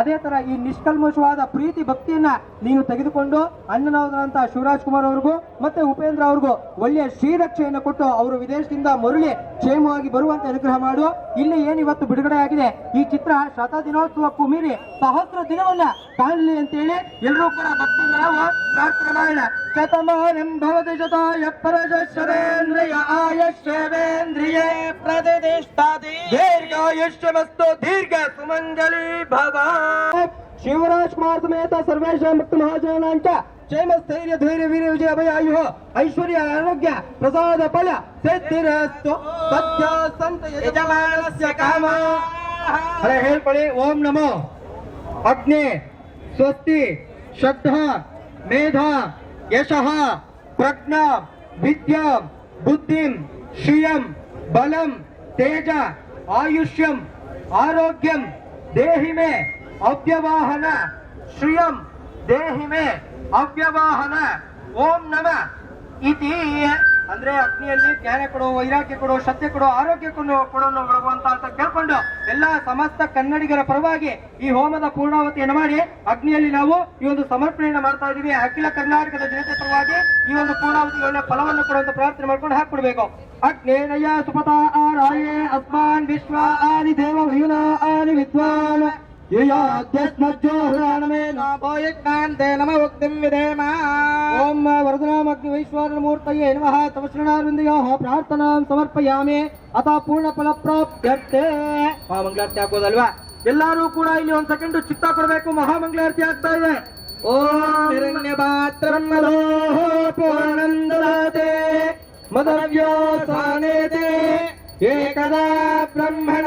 ಅದೇ ತರ ಈ ನಿಷ್ಕಲ್ಮಶವಾದ ಪ್ರೀತಿ ಭಕ್ತಿಯನ್ನ ನೀನು ತೆಗೆದುಕೊಂಡು ಅಣ್ಣನವರಾದಂತಹ ಶಿವರಾಜ್ ಕುಮಾರ್ ಅವ್ರಿಗೂ ಮತ್ತೆ ಉಪೇಂದ್ರ ಅವ್ರಿಗೂ ಒಳ್ಳೆಯ ಶ್ರೀರಕ್ಷೆಯನ್ನು ಕೊಟ್ಟು ಅವರು ವಿದೇಶದಿಂದ ಮರುಳಿ ಕ್ಷೇಮವಾಗಿ ಬರುವಂತೆ ಅನುಗ್ರಹ ಮಾಡು. ಇಲ್ಲಿ ಏನು ಇವತ್ತು ಬಿಡುಗಡೆ ಆಗಿದೆ? ಈ ಚಿತ್ರ ಶತ ದಿನೋತ್ಸವಕ್ಕೂ ಮೀರಿ ಸಹಸ್ರ ದಿನವನ್ನ ಕಾಣಲಿ ಅಂತೇಳಿ ಎಲ್ಲರೂ ಕೂಡ ಭಕ್ತಿ ನಾವು ಪ್ರಾರ್ಥನೆ ಮಾಡೋಣ. ದೀರ್ಘ ಸುಮಂಗಲಿ ಭವ ಶಿವರಾಜ್ ಕುಮಾರ್ ಸಮೇತ ಸರ್ವೇಶ ಭಕ್ತ ಮಹಾಜನಾಂಚ ಕ್ಷೇಮ ಸ್ಥೈರ್ಯ ಧೈರ್ಯ ವೀರ್ಯ ವಿಜಯ ಅಭಯ ಆಯು ಐಶ್ವರ್ಯ ಆರೋಗ್ಯ ಪ್ರಸಾದ ಫಲ ಸಿದ್ಧಿರಸ್ತು ಸತ್ಯ ಸಂತ ಯಜಮಾನಸ್ಯ ಕಾಮ ಅರೆ ಹೇಳ್ಕೊಳ್ಳಿ ಓಂ ನಮೋ ಅಗ್ನಿ ಸ್ವಸ್ತಿ ಶ್ರದ್ಧಾ ಮೇಧ ಯಶಃ ಪ್ರಜ್ಞಾ ವಿದ್ಯಾ ಬುದ್ಧಿಂ ಶ್ರಿಯಂ ಬಲಂ ತೇಜ आयुष्यम आरोग्यम देहि में अव्यवाहन श्रियम देहि में अव्यवाहन ओम नमः इति ಅಂದ್ರೆ ಅಗ್ನಿಯಲ್ಲಿ ಜ್ಞಾನ ಕೊಡು, ವೈರಾಗ್ಯ ಕೊಡು ಶ್ರದ್ಧೆ ಕೊಡು, ಆರೋಗ್ಯ ಕೊಡು ಕೊಡೋನು ಅಂತ ಕೇಳ್ಕೊಂಡು ಎಲ್ಲಾ ಸಮಸ್ತ ಕನ್ನಡಿಗರ ಪರವಾಗಿ ಈ ಹೋಮದ ಪೂರ್ಣಾವತಿಯನ್ನು ಮಾಡಿ ಅಗ್ನಿಯಲ್ಲಿ ನಾವು ಈ ಒಂದು ಸಮರ್ಪಣೆಯನ್ನು ಮಾಡ್ತಾ ಇದೀವಿ. ಅಖಿಲ ಕರ್ನಾಟಕದ ಜನತೆ ಪರವಾಗಿ ಈ ಒಂದು ಪೂರ್ಣಾವತಿ ಒಳ್ಳೆ ಫಲವನ್ನು ಕೊಡುವಂತ ಪ್ರಾರ್ಥನೆ ಮಾಡ್ಕೊಂಡು ಹಾಕ್ಬಿಡ್ಬೇಕು. ಅಗ್ನೇನಯ ಸುಪತ ಆರಾಯೇ, ಅಸ್ಮಾನ್ ವಿಶ್ವ ಆದಿ ದೇವ ವಯುನ ಆದಿ ವಿದ್ವಾನ್. ನಮಃ ತವ ಶರಣಾರವಿಂದಯೋಃ ಪ್ರಾರ್ಥನಾಂ ಸಮರ್ಪಯಾಮಿ ಅತ ಪೂರ್ಣ ಫಲ ಪ್ರಾಪ್ತ್ಯರ್ಥೆ ಮಹಾಮಂಗಳಾರತಿ ಎಲ್ಲರೂ ಕೂಡ ಇಲ್ಲಿ ಒಂದ್ ಸೆಕೆಂಡ್ ಚಿತ್ತ ಕೊಡಬೇಕು ಮಹಾಮಂಗಳಾರತಿ ಆಗ್ತಾ ಇದೆ ಓಂ ಹಿರಣ್ಯ ಪಾತ್ರಂ ಪೂರ್ಣಂದತೆ ಮದವ್ಯೋ ಸಾನೇತೆ ಏಕದಾ ಬ್ರಹ್ಮಣ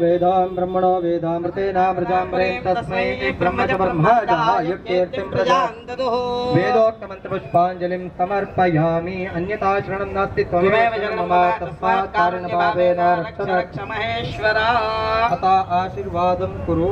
वेदां ब्रह्मणो वेदामृतेनामृताम्रे तस्मै ब्रह्म च ब्रह्म युक्तेर्तिं प्रजा वेदोक्तमन्त्रपुष्पाञ्जलिं समर्पयामि अन्यथा शरणं नास्ति त्वमेव जन्म तस्मात् कारणभावेन रक्ष रक्ष रक्ष महेश्वरा अत आशीर्वादं कुरु